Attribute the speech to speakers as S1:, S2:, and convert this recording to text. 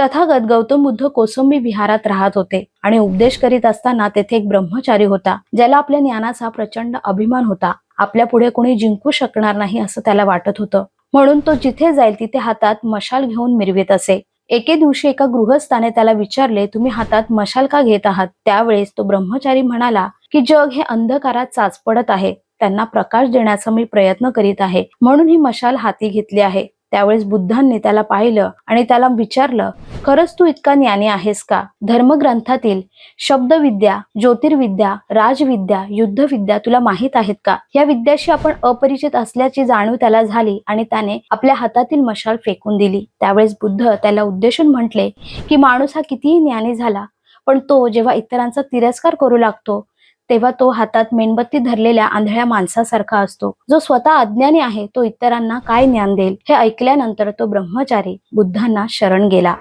S1: तथागत गौतम बुद्ध कोसंबी विहारात राहत होते आणि उपदेश करीत असताना तेथे एक ब्रह्मचारी होता ज्याला आपल्या ज्ञानाचा प्रचंड अभिमान होता. आपल्या पुढे कोणी जिंकू शकणार नाही असं त्याला वाटत होतं. म्हणून तो जिथे जाईल तिथे हातात मशाल घेऊन मिरवीत असे. एके दिवशी एका गृहस्थाने त्याला विचारले तुम्ही हातात मशाल का घेत आहात? त्यावेळेस तो ब्रह्मचारी म्हणाला की जग हे अंधकारात चाचपडत आहे. त्यांना प्रकाश देण्याचा मी प्रयत्न करीत आहे. म्हणून ही मशाल हाती घेतली आहे. त्यावेळेस बुद्धांनी त्याला पाहिलं आणि त्याला विचारलं खरंच तू इतका ज्ञानी आहेस का? धर्मग्रंथातील शब्दविद्या ज्योतिर्विद्या राजविद्या युद्धविद्या तुला माहीत आहेत का? या विद्याशी आपण अपरिचित असल्याची जाणीव त्याला झाली आणि त्याने आपल्या हातातील मशाल फेकून दिली. त्यावेळेस बुद्ध त्याला उद्देशून म्हटले की माणूस हा कितीही ज्ञानी झाला पण तो जेव्हा इतरांचा तिरस्कार करू लागतो तेव्हा तो हातात मेणबत्ती धरलेल्या आंधळ्या माणसासारखा असतो. जो स्वतः अज्ञानी आहे तो इतरांना काय ज्ञान देईल? हे ऐकल्यानंतर तो ब्रह्मचारी बुद्धांना शरण गेला.